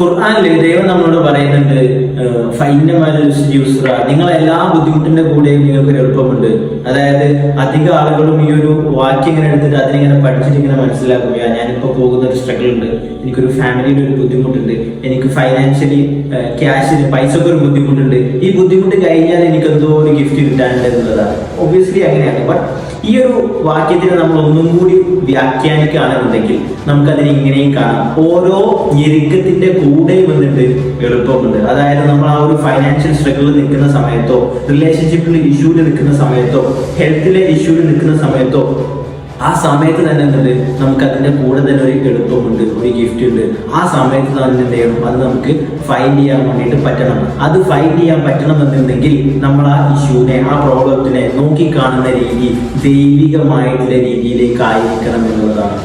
ഖുർആാനിൽ ദൈവം നമ്മളോട് പറയുന്നുണ്ട് യൂസ്ര നിങ്ങൾ എല്ലാ ബുദ്ധിമുട്ടിന്റെ കൂടെയും നിങ്ങൾക്ക് എളുപ്പമുണ്ട്. അതായത് അധിക ആളുകളും ഈ ഒരു വാക്യം ഇങ്ങനെ എടുത്തിട്ട് അതിനിങ്ങനെ പഠിച്ചിട്ട് ഇങ്ങനെ മനസ്സിലാക്കുക ഞാനിപ്പോ പോകുന്ന ഒരു സ്ട്രഗിൾ ഉണ്ട്. എനിക്കൊരു ഫാമിലിയുടെ ഒരു ബുദ്ധിമുട്ടുണ്ട്. എനിക്ക് ഫൈനാൻഷ്യലി ക്യാഷിന് പൈസക്ക് ഒരു ബുദ്ധിമുട്ടുണ്ട്. ഈ ബുദ്ധിമുട്ട് കഴിഞ്ഞാൽ എനിക്ക് എന്തോ ഒരു ഗിഫ്റ്റ് കിട്ടാനുണ്ട് എന്നുള്ളതാണ്. ഒബ്വിയസ്ലി അങ്ങനെയാണ് ബട്ട് ഈ ഒരു വാക്യത്തിനെ നമ്മൾ ഒന്നും കൂടി വ്യാഖ്യാനിക്കുകയാണെന്നുണ്ടെങ്കിൽ നമുക്കതിനെ ഇങ്ങനെയും കാണാം. ഓരോ ഞെരുക്കത്തിന്റെ കൂടെ വന്നിട്ട് എളുപ്പമുണ്ട്. അതായത് നമ്മൾ ആ ഒരു ഫൈനാൻഷ്യൽ സ്ട്രഗിളിൽ നിൽക്കുന്ന സമയത്തോ റിലേഷൻഷിപ്പിൽ ഇഷ്യൂവിൽ നിൽക്കുന്ന സമയത്തോ ഹെൽത്തിലെ ഇഷ്യൂവിൽ നിൽക്കുന്ന സമയത്തോ ആ സമയത്ത് തന്നെ എന്തുണ്ട്? നമുക്ക് അതിന്റെ കൂടെ തന്നെ ഒരു എളുപ്പമുണ്ട് ഒരു ഗിഫ്റ്റ് ഉണ്ട്. ആ സമയത്ത് തന്നെ എന്ത് ചെയ്യണം? അത് നമുക്ക് ഫൈൻഡ് ചെയ്യാൻ വേണ്ടിയിട്ട് പറ്റണം. അത് ഫൈൻഡ് ചെയ്യാൻ പറ്റണം എന്നുണ്ടെങ്കിൽ നമ്മൾ ആ ഇഷ്യൂവിനെ ആ പ്രോബ്ലത്തിനെ നോക്കിക്കാണുന്ന രീതി ദൈവികമായിട്ടുള്ള രീതിയിലേക്ക് ആയിരിക്കണം എന്നുള്ളതാണ്.